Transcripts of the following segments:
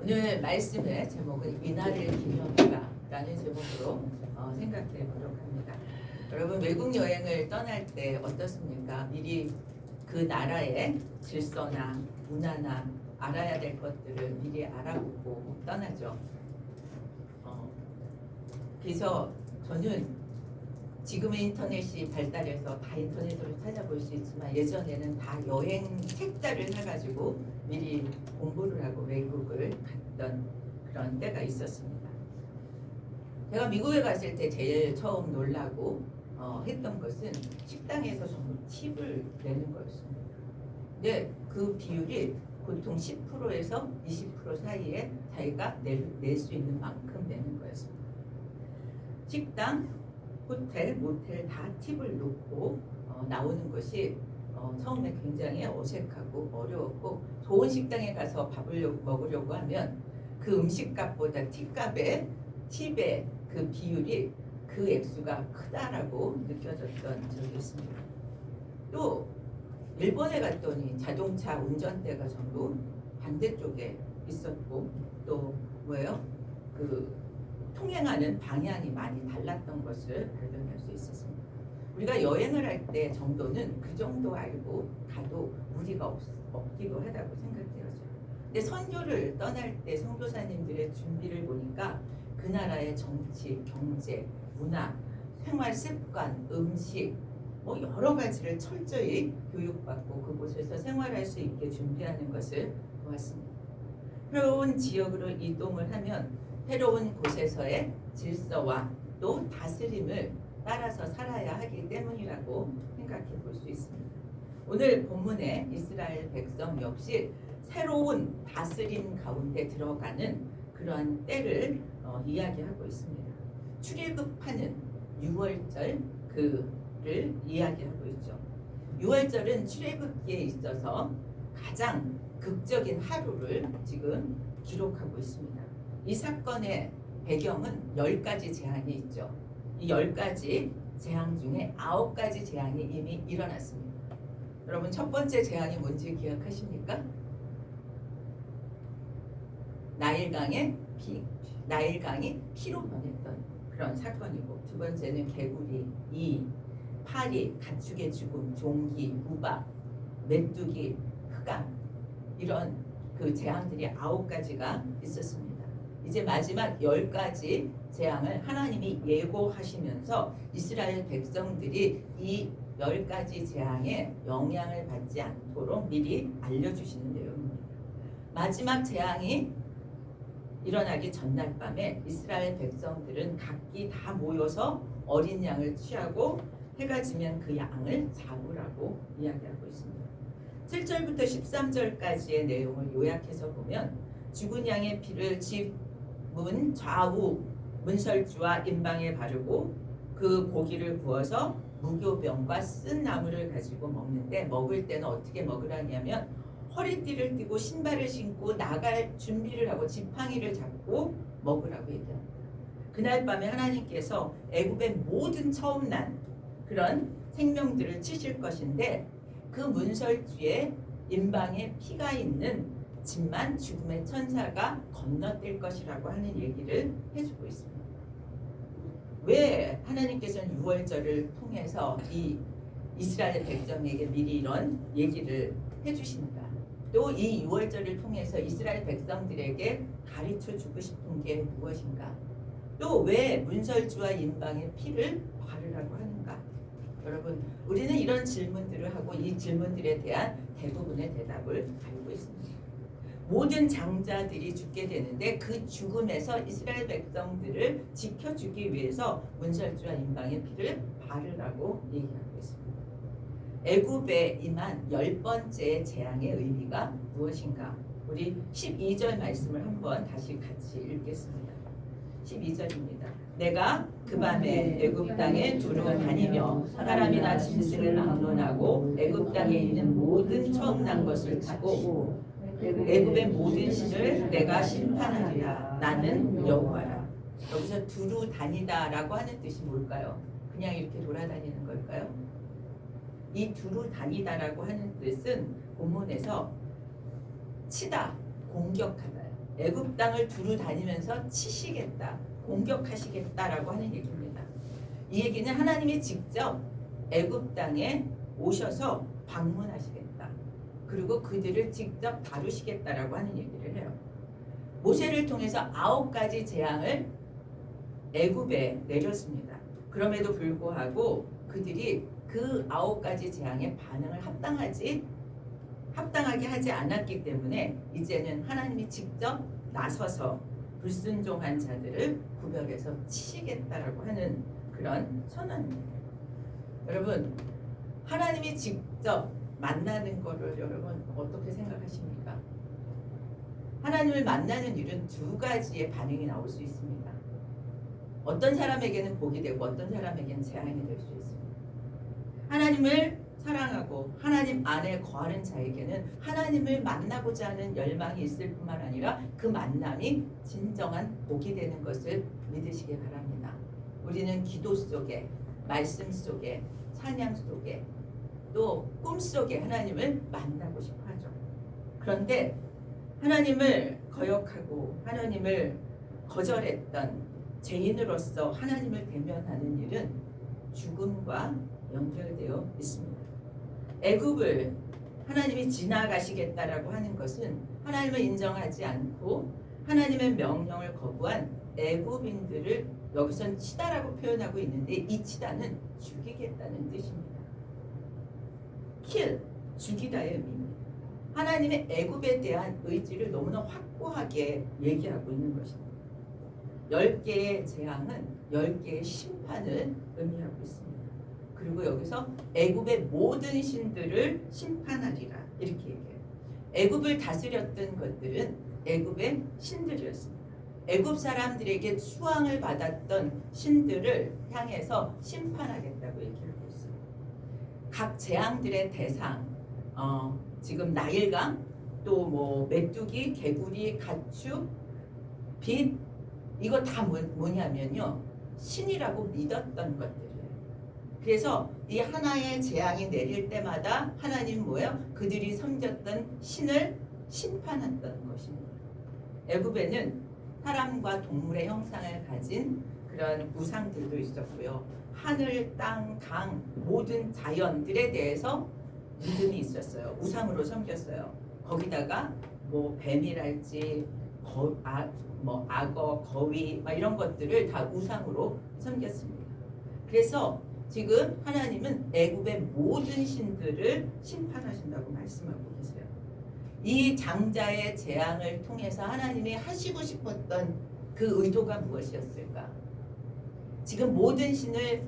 오늘 말씀의 제목은 이날을 기념하다라는 제목으로 어, 생각해 보도록 합니다. 여러분 외국 여행을 떠날 때 어떻습니까? 미리 그 나라의 질서나 문화나 알아야 될 것들을 미리 알아보고 떠나죠. 어, 그래서 저는 지금의 인터넷이 발달해서 다 인터넷으로 찾아볼 수 있지만 예전에는 다 여행 책자를 사가지고 미리 공부를 하고 외국을 갔던 그런 때가 있었습니다. 제가 미국에 갔을 때 제일 처음 놀라고 어, 했던 것은 식당에서 전부 팁을 내는 거였습니다. 근데 그 비율이 보통 10%에서 20% 사이에 자기가 낼 수 있는 만큼 내는 거였습니다. 식당, 호텔, 모텔 다 팁을 놓고 어, 나오는 것이 어, 처음에 굉장히 어색하고 어려웠고 좋은 식당에 가서 밥을 먹으려고 하면 그 음식값보다 팁값의 팁의 그 비율이 그 액수가 크다라고 느껴졌던 적이 있습니다. 또 일본에 갔더니 자동차 운전대가 전부 반대쪽에 있었고 또 뭐예요? 그 통행하는 방향이 많이 달랐던 것을 발견할 수 있었습니다. 우리가 여행을 할 때 정도는 그 정도 알고 가도 무리가 없, 없기도 하다고 생각되어져요. 근데 선교를 떠날 때 선교사님들의 준비를 보니까 그 나라의 정치, 경제, 문화, 생활 습관, 음식 뭐 여러 가지를 철저히 교육받고 그곳에서 생활할 수 있게 준비하는 것을 보았습니다. 새로운 지역으로 이동을 하면 새로운 곳에서의 질서와 또 다스림을 따라서 살아야 하기 때문이라고 생각해 볼 수 있습니다. 오늘 본문에 이스라엘 백성 역시 새로운 다스림 가운데 들어가는 그러한 때를 어, 이야기하고 있습니다. 출애굽하는 6월절 그를 이야기하고 있죠. 6월절은 출애굽기에 있어서 가장 극적인 하루를 지금 기록하고 있습니다. 이 사건의 배경은 10가지 재앙이 있죠. 이 10가지 재앙 중에 9가지 재앙이 이미 일어났습니다. 여러분 첫 번째 재앙이 뭔지 기억하십니까? 나일강의 피, 나일강이 피로 변했던 그런 사건이고 두 번째는 개구리, 이, 파리, 가축의 죽음, 종기, 우박, 메뚜기, 흑암 이런 그 재앙들이 아홉 가지가 있었습니다. 이제 마지막 열 가지 재앙을 하나님이 예고하시면서 이스라엘 백성들이 이 열 가지 재앙에 영향을 받지 않도록 미리 알려주시는 내용입니다. 마지막 재앙이 일어나기 전날 밤에 이스라엘 백성들은 각기 다 모여서 어린 양을 취하고 해가 지면 그 양을 잡으라고 이야기하고 있습니다. 7절부터 13절까지의 내용을 요약해서 보면 죽은 양의 피를 집 문 좌우 문설주와 임방에 바르고 그 고기를 구워서 무교병과 쓴 나무를 가지고 먹는데 먹을 때는 어떻게 먹으라냐면 허리띠를 띠고 신발을 신고 나갈 준비를 하고 지팡이를 잡고 먹으라고 얘기합니다. 그날 밤에 하나님께서 애굽의 모든 처음 난 그런 생명들을 치실 것인데 그 문설주에 임방에 피가 있는 집만 죽음의 천사가 건너뛸 것이라고 하는 얘기를 해주고 있습니다. 왜 하나님께서는 6월절을 통해서 이 이스라엘 백성에게 미리 이런 얘기를 해주신가? 또 이 6월절을 통해서 이스라엘 백성들에게 가르쳐 주고 싶은 게 무엇인가? 또 왜 문설주와 인방의 피를 바르라고 하는가? 여러분, 우리는 이런 질문들을 하고 이 질문들에 대한 대부분의 대답을 있습니다. 모든 장자들이 죽게 되는데 그 죽음에서 이스라엘 백성들을 지켜주기 위해서 문설주와 인방의 피를 바르라고 얘기하고 있습니다. 애굽에 임한 열 번째 재앙의 의미가 무엇인가? 우리 12절 말씀을 한번 다시 같이 읽겠습니다. 12절입니다. 내가 그 밤에 애굽 땅에 두루 다니며 사람이나 짐승을 막론하고 애굽 땅에 있는 모든 처음 난 것을 치고 애굽의 모든 신을 내가 심판하리라. 나는 여호와라. 여기서 두루 다니다라고 하는 뜻이 뭘까요? 그냥 이렇게 돌아다니는 걸까요? 이 두루 다니다라고 하는 뜻은 본문에서 치다, 공격하다요. 애굽 땅을 두루 다니면서 치시겠다, 공격하시겠다라고 하는 얘기입니다. 이 얘기는 하나님이 직접 애굽 땅에 오셔서 방문하시겠다. 그리고 그들을 직접 다루시겠다라고 하는 얘기를 해요. 모세를 통해서 아홉 가지 재앙을 애굽에 내렸습니다. 그럼에도 불구하고 그들이 그 아홉 가지 재앙에 반응을 합당하지 합당하게 하지 않았기 때문에 이제는 하나님이 직접 나서서 불순종한 자들을 구별해서 치시겠다라고 하는 그런 선언입니다. 여러분 하나님이 직접 만나는 거를 여러분 어떻게 생각하십니까? 하나님을 만나는 일은 두 가지의 반응이 나올 수 있습니다. 어떤 사람에게는 복이 되고 어떤 사람에게는 재앙이 될 수 있습니다. 하나님을 사랑하고 하나님 안에 거하는 자에게는 하나님을 만나고자 하는 열망이 있을 뿐만 아니라 그 만남이 진정한 복이 되는 것을 믿으시기 바랍니다. 우리는 기도 속에 말씀 속에 찬양 속에 또 꿈 속에 하나님을 만나고 싶어 하죠. 그런데 하나님을 거역하고 하나님을 거절했던 죄인으로서 하나님을 대면하는 일은 죽음과 연결되어 있습니다. 애굽을 하나님이 지나가시겠다라고 하는 것은 하나님을 인정하지 않고 하나님의 명령을 거부한 애굽인들을 여기선 치다라고 표현하고 있는데 이 치다는 죽이겠다는 뜻입니다. 킬, 죽이다의 의미입니다. 하나님의 애굽에 대한 의지를 너무나 확고하게 얘기하고 있는 것입니다. 열 개의 재앙은 열 개의 심판을 의미하고 있습니다. 그리고 여기서 애굽의 모든 신들을 심판하리라 이렇게 얘기해요. 애굽을 다스렸던 것들은 애굽의 신들이었습니다. 애굽 사람들에게 수왕을 받았던 신들을 향해서 심판하겠다고 있어요. 각 재앙들의 대상, 어, 지금 나일강, 또 뭐 메뚜기, 개구리, 가축, 빛 이거 다 뭐, 뭐냐면요 신이라고 믿었던 것들이에요. 그래서 이 하나의 재앙이 내릴 때마다 하나님 뭐예요? 그들이 섬겼던 신을 심판했던 것입니다. 애굽에는 사람과 동물의 형상을 가진 그런 우상들도 있었고요. 하늘, 땅, 강 모든 자연들에 대해서 믿음이 있었어요. 우상으로 섬겼어요. 거기다가 뭐 뱀이랄지 거, 아, 뭐 악어, 거위 막 이런 것들을 다 우상으로 섬겼습니다. 그래서 지금 하나님은 애굽의 모든 신들을 심판하신다고 말씀하고 계세요. 이 장자의 재앙을 통해서 하나님이 하시고 싶었던 그 의도가 무엇이었을까? 지금 모든 신을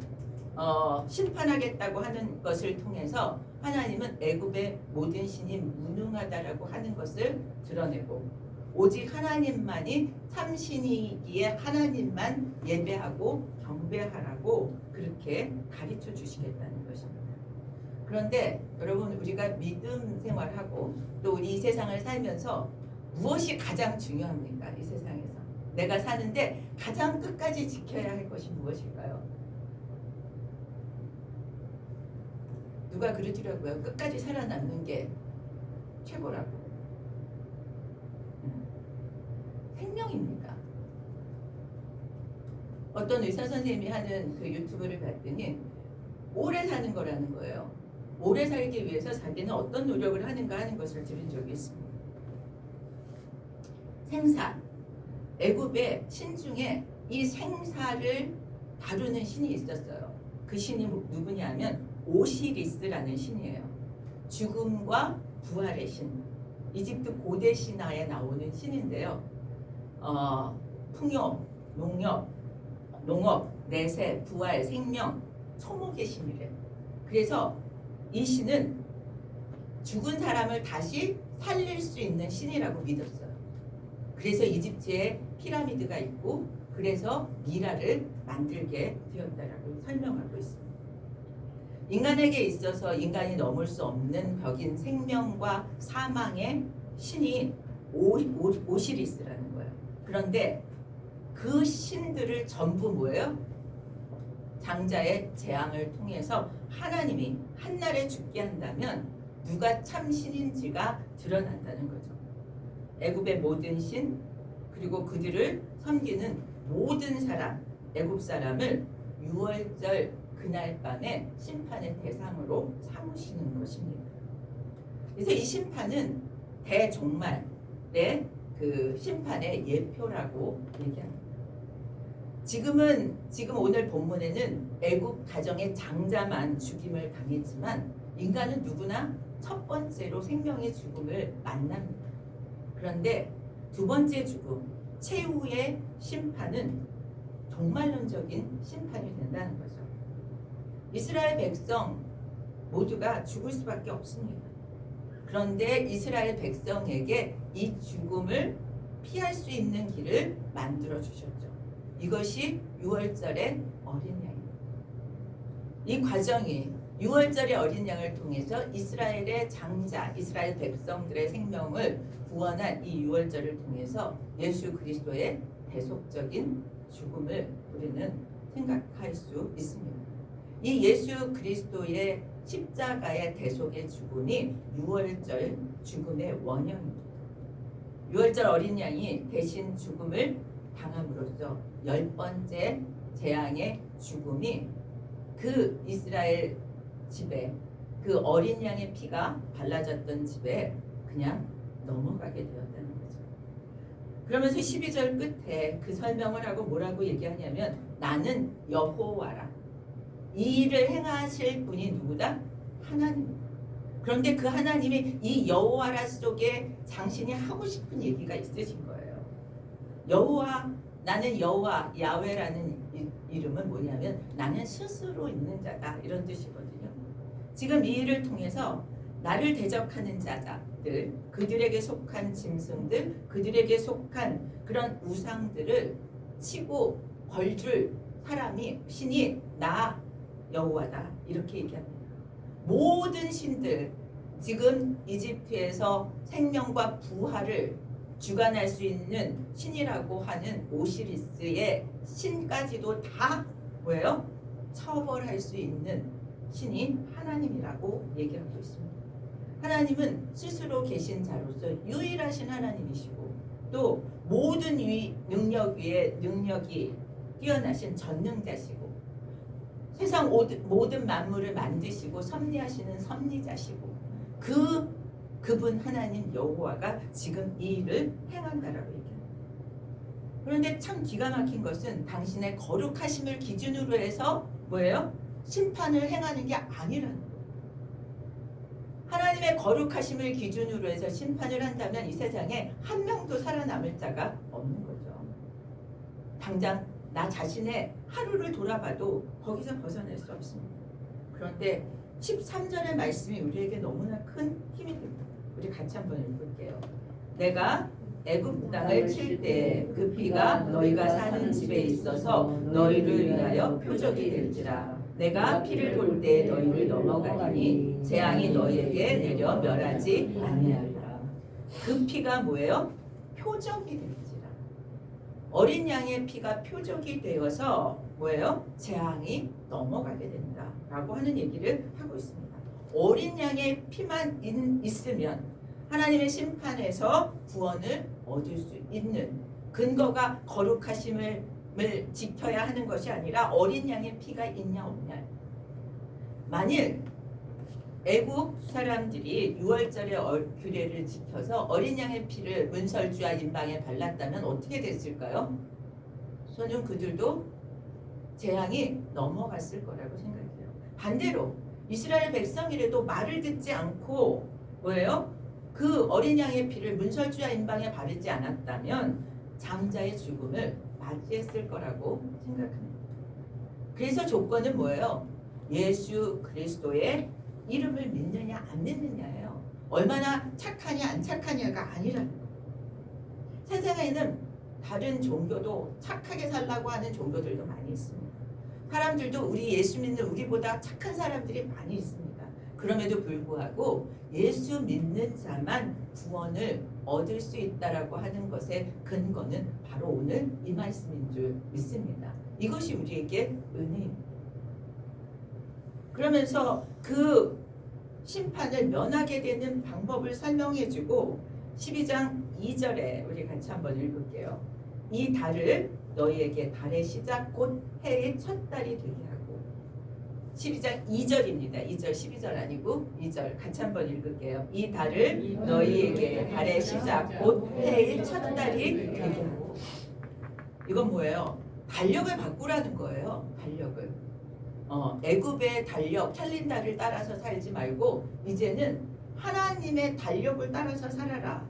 어, 심판하겠다고 하는 것을 통해서 하나님은 애굽의 모든 신이 무능하다라고 하는 것을 드러내고 오직 하나님만이 참신이기에 하나님만 예배하고 경배하라고 그렇게 가르쳐 주시겠다는 것입니다. 그런데 여러분 우리가 믿음 생활하고 또 우리 이 세상을 살면서 무엇이 가장 중요합니까? 이 세상에서 내가 사는데 가장 끝까지 지켜야 할 것이 무엇일까요? 누가 그러더라고요. 끝까지 살아남는 게 최고라고. 음. 생명입니다. 어떤 의사 선생님이 하는 그 유튜브를 봤더니 오래 사는 거라는 거예요. 오래 살기 위해서 자기는 어떤 노력을 하는가 하는 것을 들은 적이 있습니다. 생사. 애굽의 신 중에 이 생사를 다루는 신이 있었어요. 그 신이 누구냐면 오시리스라는 신이에요. 죽음과 부활의 신. 이집트 고대 신화에 나오는 신인데요. 어, 풍요, 농업, 농업, 내세, 부활, 생명, 초목의 신이래요. 그래서 이 신은 죽은 사람을 다시 살릴 수 있는 신이라고 믿었어요. 그래서 이집트에 피라미드가 있고 그래서 미라를 만들게 되었다라고 설명하고 있습니다. 인간에게 있어서 인간이 넘을 수 없는 벽인 생명과 사망의 신이 오, 오, 오시리스라는 거예요. 그런데 그 신들을 전부 뭐예요? 장자의 재앙을 통해서 하나님이 한날에 죽게 한다면 누가 참 신인지가 드러난다는 거죠. 애굽의 모든 신, 그리고 그들을 섬기는 모든 사람 애굽 사람을 유월절 그날 밤에 심판의 대상으로 삼으시는 것입니다. 그래서 이 심판은 대종말의 그 심판의 예표라고 얘기합니다. 지금은 지금 오늘 본문에는 애굽 가정의 장자만 죽임을 당했지만 인간은 누구나 첫 번째로 생명의 죽음을 만납니다. 그런데 두 번째 죽음, 최후의 심판은 종말론적인 심판이 된다는 거죠. 이스라엘 백성 모두가 죽을 수밖에 없습니다. 그런데 이스라엘 백성에게 이 죽음을 피할 수 있는 길을 만들어 주셨죠. 이것이 6월절의 어린 양입니다. 이 과정이 6월절의 어린 양을 통해서 이스라엘의 장자, 이스라엘 백성들의 생명을 구원한 이 6월절을 통해서 예수 그리스도의 대속적인 죽음을 우리는 생각할 수 있습니다. 이 예수 그리스도의 십자가의 대속의 죽음이 6월절 죽음의 원형입니다. 6월절 어린 양이 대신 죽음을 당함으로써 열 번째 재앙의 죽음이 그 이스라엘 집에 그 어린 양의 피가 발라졌던 집에 그냥 넘어가게 되었다는 거죠. 그러면서 12절 끝에 그 설명을 하고 뭐라고 얘기하냐면 나는 여호와라. 이 일을 행하실 분이 누구다? 하나님입니다. 그런데 그 하나님이 이 여호와라 속에 당신이 하고 싶은 얘기가 있으신 거예요. 여호와 나는 여호와 야훼라는 이- 이름은 뭐냐면 나는 스스로 있는 자다 이런 뜻이거든요. 지금 이 일을 통해서 나를 대적하는 자들, 그들에게 속한 짐승들, 그들에게 속한 그런 우상들을 치고 벌줄 사람이 신이 나 여호와다 이렇게 얘기합니다. 모든 신들 지금 이집트에서 생명과 부활을 주관할 수 있는 신이라고 하는 오시리스의 신까지도 다 뭐예요? 처벌할 수 있는 신인 하나님이라고 얘기하고 있습니다. 하나님은 스스로 계신 자로서 유일하신 하나님이시고 또 모든 위, 능력 위에 능력이 뛰어나신 전능자시고 세상 모든, 만물을 만드시고 섭리하시는 섭리자시고 그 그분 하나님 여호와가 지금 이 일을 행한다라고 얘기합니다. 그런데 참 기가 막힌 것은 당신의 거룩하심을 기준으로 해서 뭐예요? 심판을 행하는 게 아니라는. 하나님의 거룩하심을 기준으로 해서 심판을 한다면 이 세상에 한 명도 살아남을 자가 없는 거죠. 당장 나 자신의 하루를 돌아봐도 거기서 벗어날 수 없습니다. 그런데 13절의 말씀이 우리에게 너무나 큰 힘이 됩니다. 우리 같이 한번 읽을게요. 내가 애굽 땅을 칠 때 그 피가 너희가 사는 집에 있어서 너희를 위하여 표적이 될지라 내가 피를 돌때 너희를 넘어가니 재앙이 너희에게 내려 멸하지 아니하리라. 그 피가 뭐예요? 표적이 될지라. 어린 양의 피가 표적이 되어서 뭐예요? 재앙이 넘어가게 된다라고 하는 얘기를 하고 있습니다. 어린 양의 피만 있- 있으면 하나님의 심판에서 구원을 얻을 수 있는 근거가 거룩하심을 을 지켜야 하는 것이 아니라 어린 양의 피가 있냐 없냐. 만일 애국 사람들이 6월절의 규례를 지켜서 어린 양의 피를 문설주와 인방에 발랐다면 어떻게 됐을까요? 저는 그들도 재앙이 넘어갔을 거라고 생각해요. 반대로 이스라엘 백성이라도 말을 듣지 않고 뭐예요? 그 어린 양의 피를 문설주와 인방에 바르지 않았다면 장자의 죽음을 맞이했을 거라고 생각합니다. 그래서 조건은 뭐예요? 예수 그리스도의 이름을 믿느냐 안 믿느냐예요. 얼마나 착하냐 안 착하냐가 거예요. 세상에는 다른 종교도 착하게 살라고 하는 종교들도 많이 있습니다. 사람들도 우리 예수 믿는 우리보다 착한 사람들이 많이 있습니다. 그럼에도 불구하고 예수 믿는 자만 구원을 얻을 수 있다라고 하는 것의 근거는 바로 오늘 이 말씀인 줄 믿습니다. 이것이 우리에게 은혜입니다. 그러면서 그 심판을 면하게 되는 방법을 설명해주고 12장 2절에 우리 같이 한번 읽을게요. 이 달을 너희에게 달의 시작 곧 해의 첫 달이 되게 하고 12장 2절입니다. 2절 12절 아니고 2절 같이 한번 읽을게요. 이 달을 너희에게 달의 시작 곧 해의 첫 달이 되게 하고 이건 뭐예요? 달력을 바꾸라는 거예요. 달력을. 어, 애굽의 달력 캘린더를 따라서 살지 말고 이제는 하나님의 달력을 따라서 살아라.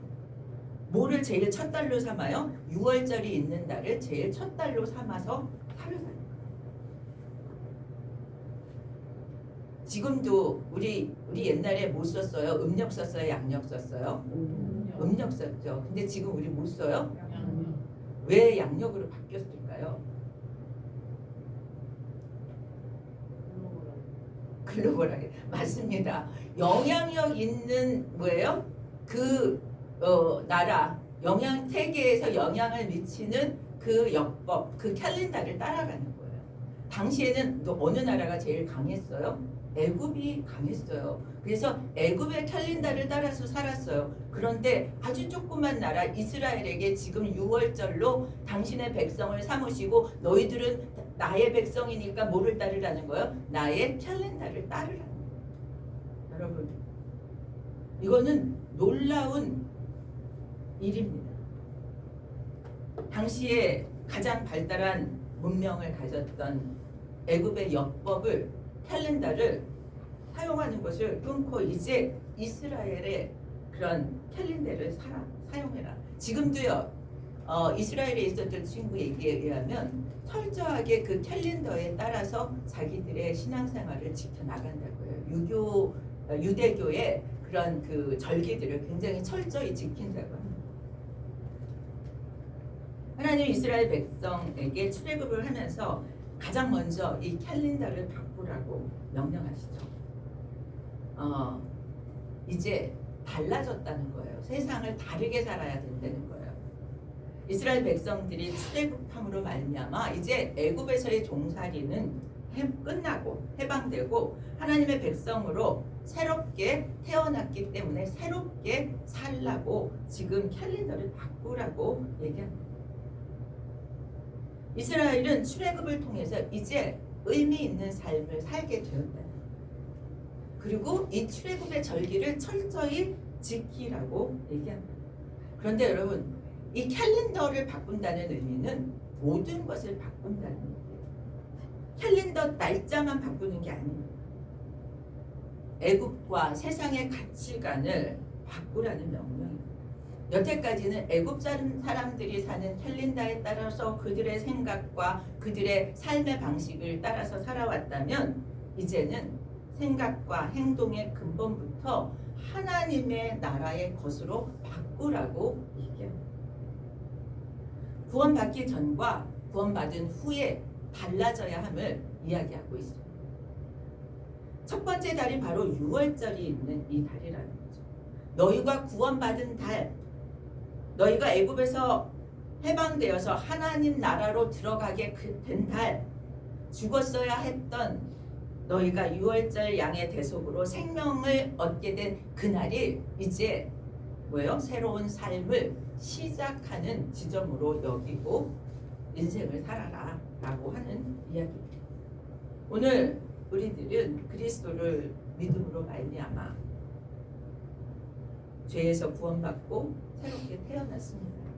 뭐를 제일 첫 달로 삼아요? 6월절이 있는 달을 제일 첫 달로 삼아서 살아라. 지금도 우리 우리 옛날에 못 썼어요. 음력 썼어요. 양력 썼어요. 음력 썼죠. 근데 지금 우리 못 써요. 왜 양력으로 바뀌었을까요? 글로벌하게 맞습니다. 영향력 있는 뭐예요? 그 어, 나라 영향 세계에서 영향을 미치는 그 역법, 그 캘린더를 따라가는 거예요. 당시에는 또 어느 나라가 제일 강했어요? 애굽이 강했어요. 그래서 애굽의 캘린더를 따라서 살았어요. 그런데 아주 조그만 나라 이스라엘에게 지금 6월절로 당신의 백성을 삼으시고 너희들은 나의 백성이니까 뭐를 따르라는 거예요? 나의 캘린더를 따르라는 거예요. 여러분 이거는 놀라운 일입니다. 당시에 가장 발달한 문명을 가졌던 애굽의 역법을 캘린더를 사용하는 것을 끊고 이제 이스라엘의 그런 캘린더를 사, 사용해라. 지금도요. 어, 이스라엘에 있었던 친구 얘기에 의하면 철저하게 그 캘린더에 따라서 자기들의 신앙생활을 지켜나간다고요. 유교 어, 유대교의 그런 그 절기들을 굉장히 철저히 지킨다고. 하나님 이스라엘 백성에게 출애굽을 하면서 가장 먼저 이 캘린더를 바 꾸라고 명령하시죠. 어, 이제 달라졌다는 거예요. 세상을 다르게 살아야 된다는 거예요. 이스라엘 백성들이 출애굽함으로 말미암아 이제 애굽에서의 종살이는 해, 끝나고 해방되고 하나님의 백성으로 새롭게 태어났기 때문에 새롭게 살라고 지금 캘린더를 바꾸라고 얘기합니다. 이스라엘은 출애굽을 통해서 이제 의미 있는 삶을 살게 되었다. 그리고 이 출애굽의 절기를 철저히 지키라고 얘기합니다. 그런데 여러분, 이 캘린더를 바꾼다는 의미는 모든 것을 바꾼다는. 캘린더 날짜만 바꾸는 게 아닙니다. 애굽과 세상의 가치관을 바꾸라는 명령입니다. 여태까지는 애굽 사람들이 사는 캘린더에 따라서 그들의 생각과 그들의 삶의 방식을 따라서 살아왔다면 이제는 생각과 행동의 근본부터 하나님의 나라의 것으로 바꾸라고 얘기합니다. 구원받기 전과 구원받은 후에 달라져야 함을 이야기하고 있습니다. 첫 번째 달이 바로 6월절이 있는 이 달이라는 거죠. 너희가 구원받은 달, 너희가 애굽에서 해방되어서 하나님 나라로 들어가게 그된 달, 죽었어야 했던 너희가 6월절 양의 대속으로 생명을 얻게 된 그날이 이제 뭐예요? 새로운 삶을 시작하는 지점으로 여기고 인생을 살아라 라고 하는 이야기입니다. 오늘 우리들은 그리스도를 믿음으로 말미암아 죄에서 구원받고 새롭게 태어났습니다.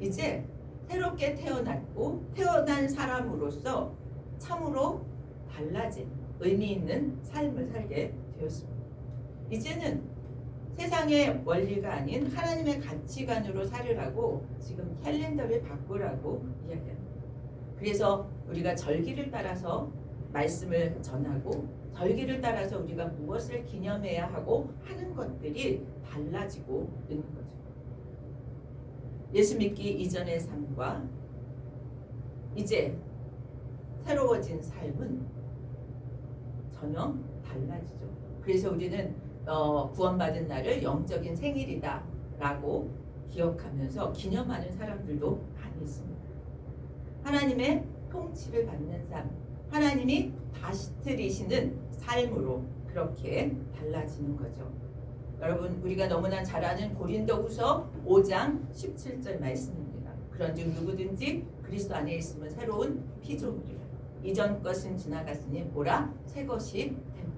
이제 새롭게 태어났고 태어난 사람으로서 참으로 달라진 의미 있는 삶을 살게 되었습니다. 이제는 세상의 원리가 아닌 하나님의 가치관으로 살으라고 지금 캘린더를 바꾸라고 이야기합니다. 그래서 우리가 절기를 따라서 말씀을 전하고 절기를 따라서 우리가 무엇을 기념해야 하고 하는 것들이 달라지고 있는 거죠. 예수 믿기 이전의 삶과 이제 새로워진 삶은 전혀 달라지죠. 그래서 우리는 어, 구원받은 날을 영적인 생일이다라고 기억하면서 기념하는 사람들도 많이 있습니다. 하나님의 통치를 받는 삶, 하나님이 다스리시는 삶으로 그렇게 달라지는 거죠. 여러분 우리가 너무나 잘 아는 고린도후서 5장 17절 말씀입니다. 그런즉 누구든지 그리스도 안에 있으면 새로운 피조물이라. 이전 것은 지나갔으니 보라 새 것이 됨.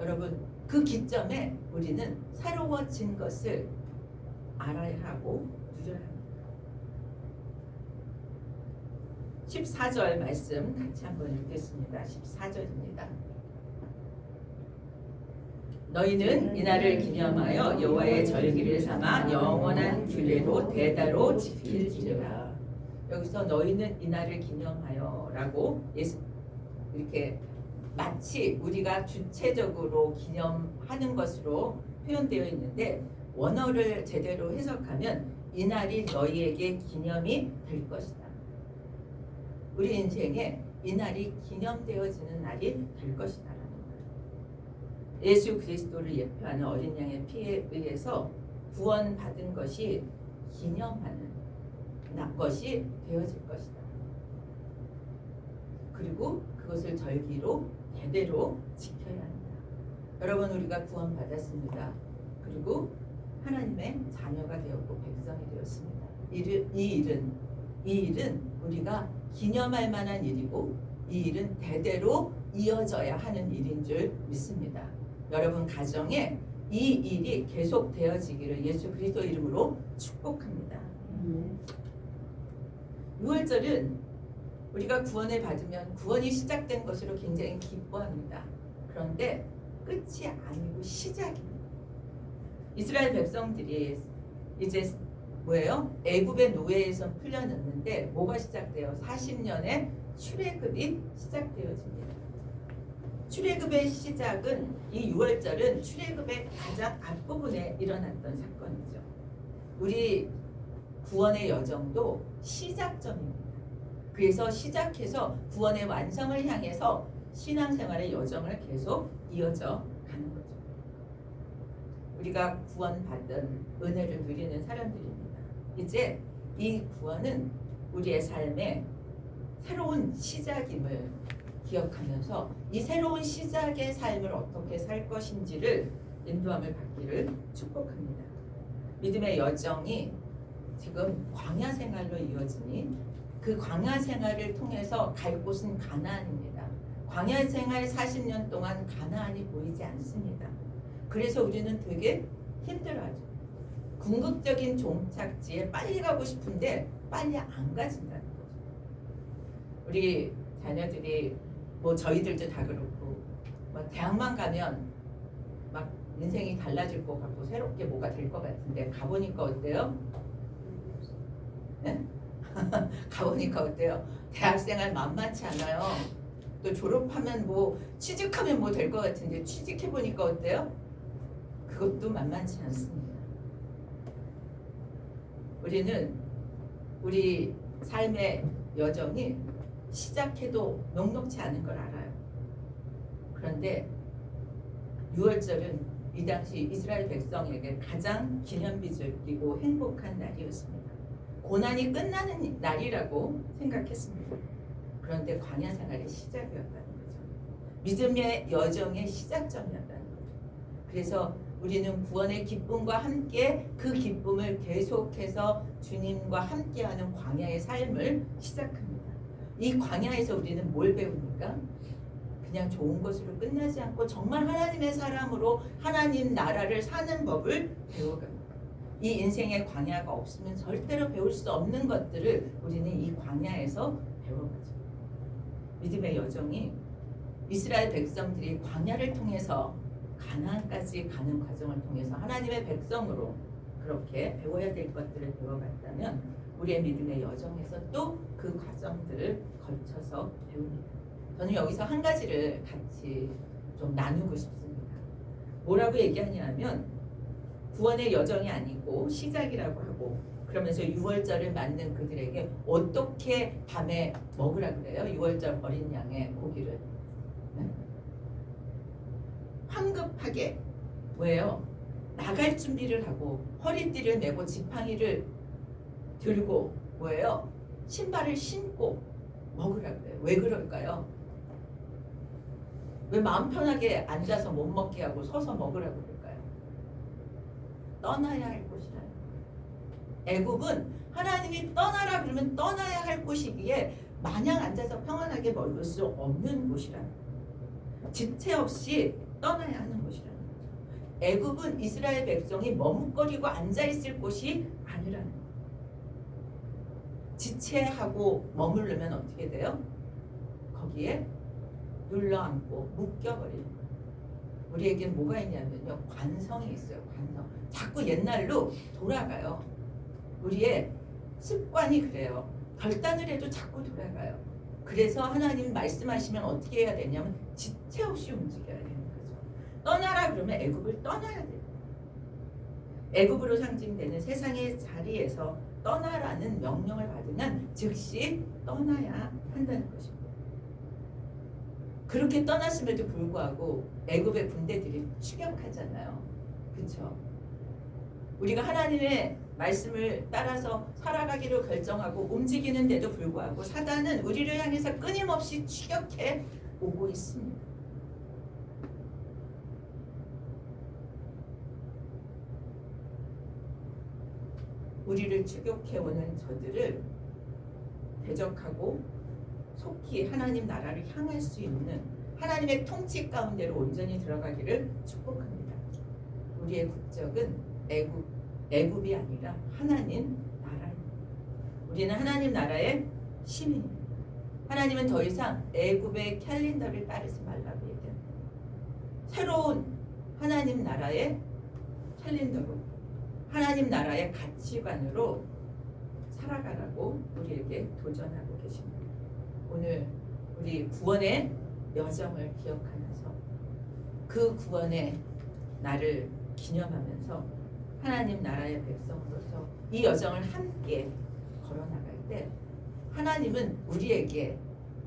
여러분 그 기점에 우리는 새로워진 것을 알아야 하고 누려야 합니다. 14절 말씀 같이 한번 읽겠습니다. 14절입니다. 너희는 이날을 기념하여 여호와의 절기를 삼아 영원한 규례로 대다로 지킬지라. 여기서 너희는 이날을 기념하여라고 이렇게 마치 우리가 주체적으로 기념하는 것으로 표현되어 있는데 원어를 제대로 해석하면 이날이 너희에게 기념이 될 것이다. 우리 인생에 이 날이 기념되어지는 날이 될 거예요. 예수 그리스도를 예표하는 어린 양의 피에 의해서 구원받은 것이 기념하는 나 것이 되어질 것이다. 그리고 그것을 절기로 대대로 지켜야 한다. 여러분 우리가 구원받았습니다. 그리고 하나님의 자녀가 되었고 백성이 되었습니다. 이 일- 이 일은 이 일은 우리가 기념할 만한 일이고 이 일은 대대로 이어져야 하는 일인 줄 믿습니다. 여러분 가정에 이 일이 계속 되어지기를 예수 그리스도 이름으로 축복합니다. 6월절은 우리가 구원을 받으면 구원이 시작된 것으로 굉장히 기뻐합니다. 그런데 끝이 아니고 시작입니다. 이스라엘 백성들이 이제 뭐예요? 애굽의 노예에서 풀려났는데 뭐가 시작돼요? 40년의 출애굽이 시작되어집니다. 출애굽의 시작은 이 6월절은 출애굽의 가장 앞부분에 일어났던 사건이죠. 우리 구원의 여정도 시작점입니다. 그래서 시작해서 구원의 완성을 향해서 신앙생활의 여정을 계속 이어져 가는 거죠. 우리가 구원받은 은혜를 누리는 사람들입니다. 이제 이 구원은 우리의 삶의 새로운 시작임을 기억하면서 이 새로운 시작의 삶을 어떻게 살 것인지를 인도함을 받기를 축복합니다. 믿음의 여정이 지금 광야 생활로 이어지니 그 광야 생활을 통해서 갈 곳은 가나안입니다. 광야 생활 40년 동안 가나안이 보이지 않습니다. 그래서 우리는 되게 힘들어하죠. 궁극적인 종착지에 빨리 가고 싶은데 빨리 안 가진다는 거죠. 우리 자녀들이 뭐 저희들도 다 그렇고 막 대학만 가면 막 인생이 달라질 것 같고 새롭게 뭐가 될 것 같은데 가보니까 어때요? 네? 가보니까 어때요? 대학생활 만만치 않아요. 또 졸업하면 뭐 취직하면 뭐 될 것 같은데 취직해 보니까 어때요? 그것도 만만치 않습니다. 우리는 우리 삶의 여정이 시작해도 녹록치 않은 걸 알아요. 그런데 6월절은 이 당시 이스라엘 백성에게 가장 기념비적이고 행복한 날이었습니다. 고난이 끝나는 날이라고 생각했습니다. 그런데 광야 생활의 시작이었다는 거죠. 믿음의 여정의 시작점이었다는 거죠. 그래서 우리는 구원의 기쁨과 함께 그 기쁨을 계속해서 주님과 함께하는 광야의 삶을 시작합니다. 이 광야에서 우리는 뭘 배웁니까? 그냥 좋은 것으로 끝나지 않고 정말 하나님의 사람으로 하나님 나라를 사는 법을 배워갑니다. 이 인생의 광야가 없으면 절대로 배울 수 없는 것들을 우리는 이 광야에서 배워가죠. 믿음의 여정이 이스라엘 백성들이 광야를 통해서 가나안까지 가는 과정을 통해서 하나님의 백성으로 그렇게 배워야 될 것들을 배워갔다면 우리의 믿음의 여정에서 또 그 과정들을 거쳐서 배웁니다. 저는 여기서 한 가지를 같이 좀 나누고 싶습니다. 뭐라고 얘기하냐면 구원의 여정이 아니고 시작이라고 하고 그러면서 6월절을 맞는 그들에게 어떻게 밤에 먹으라 그래요? 6월절 어린 양의 고기를 네? 황급하게 뭐예요? 나갈 준비를 하고 허리띠를 메고 지팡이를 들고 뭐예요? 신발을 신고 먹으라 그래요. 왜 그럴까요? 왜 마음 편하게 앉아서 못 먹게 하고 서서 먹으라고 그럴까요? 떠나야 할 곳이라. 애굽은 하나님이 떠나라 그러면 떠나야 할 곳이기에 마냥 앉아서 평안하게 머물 수 없는 곳이라. 지체 없이 떠나야 하는 곳이라는 거죠. 애굽은 이스라엘 백성이 머뭇거리고 앉아 있을 곳이 아니라는. 지체하고 머무르면 어떻게 돼요? 거기에 눌러앉고 묶여버리는. 우리에겐 뭐가 있냐면요. 관성이 있어요. 관성. 자꾸 옛날로 돌아가요. 우리의 습관이 그래요. 결단을 해도 자꾸 돌아가요. 그래서 하나님 말씀하시면 어떻게 해야 되냐면 지체 없이 움직여야. 떠나라 그러면 애굽을 떠나야 돼요. 애굽으로 상징되는 세상의 자리에서 떠나라는 명령을 받으면 즉시 떠나야 한다는 것입니다. 그렇게 떠났음에도 불구하고 애굽의 군대들이 추격하잖아요. 그렇죠? 우리가 하나님의 말씀을 따라서 살아가기로 결정하고 움직이는데도 불구하고 사단은 우리를 향해서 끊임없이 추격해 오고 있습니다. 우리를 추격해 오는 저들을 대적하고 속히 하나님 나라를 향할 수 있는 하나님의 통치 가운데로 온전히 들어가기를 축복합니다. 우리의 국적은 애굽 애굽이 아니라 하나님 나라입니다. 우리는 하나님 나라의 시민입니다. 하나님은 더 이상 애굽의 캘린더를 따르지 말라고 얘기합니다. 새로운 하나님 나라의 캘린더로 하나님 나라의 가치관으로 살아가라고 우리에게 도전하고 계십니다. 오늘 우리 구원의 여정을 기억하면서 그 구원의 날을 기념하면서 하나님 나라의 백성으로서 이 여정을 함께 걸어나갈 때 하나님은 우리에게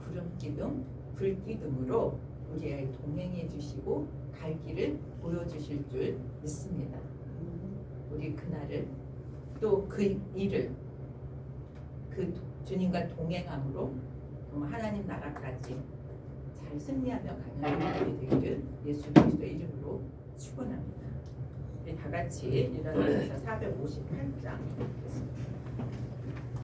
구름 기둥, 불 기둥으로 우리의 동행해 주시고 갈 길을 보여주실 줄 믿습니다. 우리 그날을 또 그 일을 그 주님과 동행함으로 하나님 나라까지 잘 승리하며 가는 우리들이 되기를 예수 그리스도의 이름으로 축원합니다. 우리 다 같이 일어나서 458장